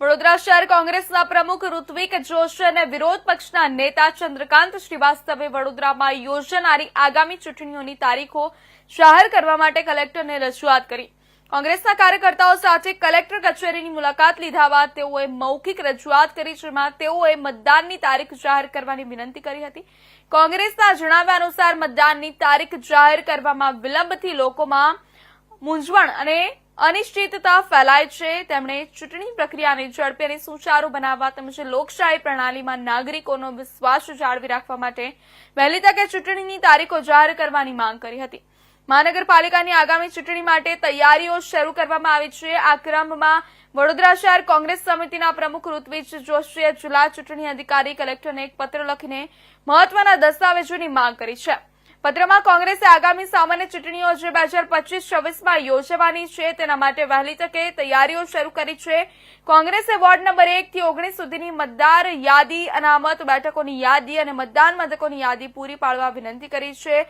વડોદરા શહેર કોંગ્રેસના પ્રમુખ ઋત્વિક જોશી અને વિરોધ પક્ષના નેતા ચંદ્રકાંત શ્રીવાસ્તવે વડોદરામાં યોજાનારી આગામી ચૂંટણીઓની તારીખો જાહેર કરવા માટે કલેક્ટરને રજૂઆત કરી. કોંગ્રેસના કાર્યકર્તાઓ સાથે કલેક્ટર કચેરીની મુલાકાત લીધા બાદ તેઓએ મૌખિક રજૂઆત કરી, જેમાં તેઓએ મતદાનની તારીખ જાહેર કરવાની વિનંતી કરી હતી. કોંગ્રેસના જણાવ્યા અનુસાર મતદાનની તારીખ જાહેર કરવામાં વિલંબથી લોકોમાં મૂંઝવણ અને અનિશ્ચિતતા ફેલાય છે. તેમણે ચૂંટણી પ્રક્રિયાને ઝડપી અને સુચારુ બનાવવા તેમજ લોકશાહી પ્રણાલીમાં નાગરિકોનો વિશ્વાસ જાળવી રાખવા માટે વહેલી તકે ચૂંટણીની તારીખો જાહેર કરવાની માંગ કરી હતી. મહાનગરપાલિકાની આગામી ચૂંટણી માટે તૈયારીઓ શરૂ કરવામાં આવી છે. આ ક્રમમાં વડોદરા શહેર કોંગ્રેસ સમિતિના પ્રમુખ ઋત્વિજ જોશીએ જિલ્લા ચૂંટણી અધિકારી કલેક્ટરને એક પત્ર લખીને મહત્વના દસ્તાવેજોની માંગ કરી છે. પત્રમાં કોંગ્રેસે આગામી સામાન્ય ચૂંટણીઓ જે બે હજાર પચીસ, છવ્વીસમાં યોજવાની છે, તેના માટે વહેલી તકે તૈયારીઓ શરૂ કરી છે. કોંગ્રેસે વોર્ડ નંબર એકથી ઓગણીસ સુધીની મતદાર યાદી, અનામત બેઠકોની યાદી અને મતદાન મથકોની યાદી પૂરી પાડવા વિનંતી કરી છે.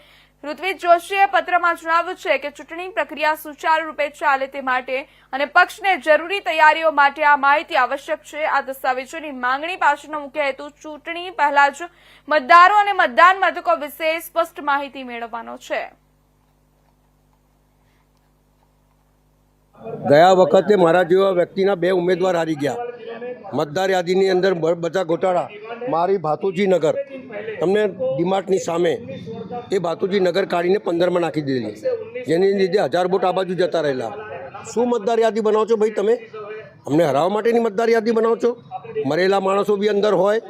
ઋત્વિજ જોશીએ પત્રમાં જણાવ્યું છે કે ચૂંટણી પ્રક્રિયા સુચારુ રૂપે ચાલે તે માટે અને પક્ષને જરૂરી તૈયારીઓ માટે આ માહિતી આવશ્યક છે. આ દસ્તાવેજોની માંગણી પાછળનો મુખ્ય હેતુ ચૂંટણી પહેલા જ મતદારો અને મતદાન મથકો વિશે સ્પષ્ટ માહિતી મેળવવાનો છે. ગયા વખતે મારા જેવા વ્યક્તિના બે ઉમેદવાર હારી ગયા. મતદાર યાદીની અંદર બધા ગોટાળા. મારી ભાતુજી નગર તમને ડીમાર્ટની સામે. એ ભાતુજી નગર કાઢીને પંદરમાં નાખી દીધેલી. જેની લીધે હજાર બોટ આ બાજુ જતા રહેલા. શું મતદાર યાદી બનાવો છો ભાઈ તમે? અમને હરાવવા માટેની મતદાર યાદી બનાવો છો? મરેલા માણસો બી અંદર હોય.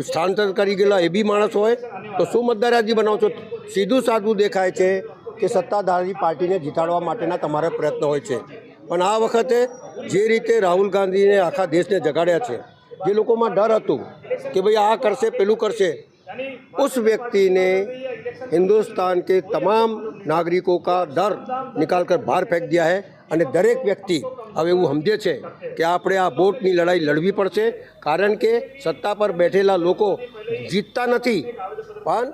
સ્થાનાંતર કરી ગયેલા એ બી માણસ હોય, તો શું મતદારાજી યાદી બનાવો છો? સીધું સાદું દેખાય છે કે સત્તાધારી પાર્ટીને જીતાડવા માટેના તમારા પ્રયત્ન હોય છે. પણ આ વખતે જે રીતે રાહુલ ગાંધીને આખા દેશને જગાડ્યા છે, જે લોકોમાં ડર હતું કે ભાઈ આ કરશે, પેલું કરશે, ઉસ વ્યક્તિને हिंदुस्तान के तमाम नागरिकों का डर निकाल कर बाहर फेंक दिया है અને દરેક વ્યક્તિ હવે એવું સમજે છે કે આપણે આ વોટની લડાઈ લડવી પડશે કારણ કે સત્તા પર બેઠેલા લોકો જીતતા નથી પણ